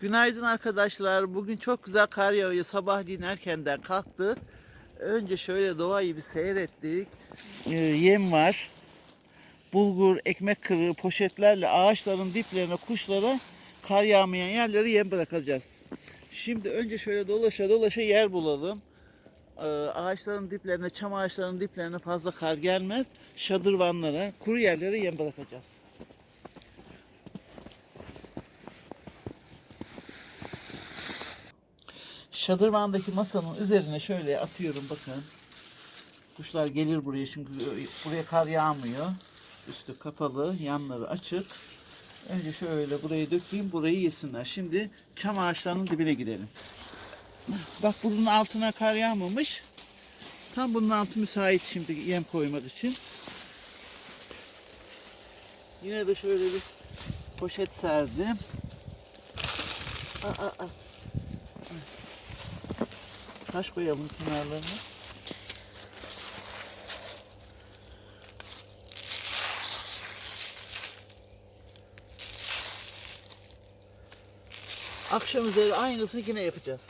Günaydın arkadaşlar. Bugün çok güzel kar yağıyor. Sabahleyin erkenden kalktık. Önce şöyle doğayı bir seyrettik. Ee, yem var. Bulgur, ekmek kırığı, poşetlerle ağaçların diplerine, kuşlara kar yağmayan yerlere yem bırakacağız. Şimdi önce şöyle dolaşa dolaşa yer bulalım. Ee, ağaçların diplerine, çam ağaçlarının diplerine fazla kar gelmez. Şadırvanlara, kuru yerlere yem bırakacağız. Şadırvandaki masanın üzerine şöyle atıyorum bakın. Kuşlar gelir buraya çünkü buraya kar yağmıyor. Üstü kapalı, yanları açık. Önce şöyle burayı dökeyim, burayı yesinler. Şimdi çam ağaçlarının dibine gidelim. Bak bunun altına kar yağmamış. Tam bunun altı müsait şimdi yem koymak için. Yine de şöyle bir poşet serdim. Aa, aa, aa. Taş koyalım kenarlarına. Akşam üzeri aynısını yine yapacağız.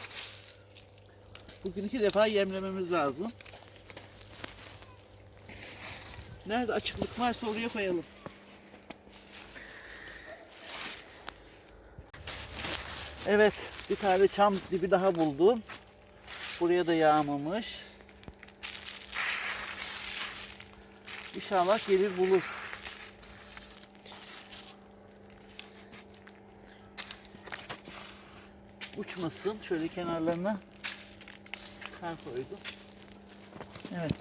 Bugün iki defa yemlememiz lazım. Nerede açıklık varsa oraya koyalım. Evet, bir tane çam dibi daha buldum. Buraya da yağmamış. İnşallah gelir bulur. Uçmasın. Şöyle kenarlarına kar koydum. Evet.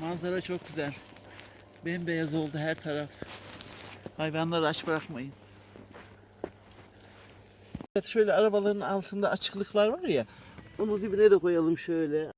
Manzara çok güzel. Bembeyaz oldu her taraf. Hayvanları aç bırakmayın. Şöyle arabaların altında açıklıklar var ya. Onu dibine de koyalım şöyle.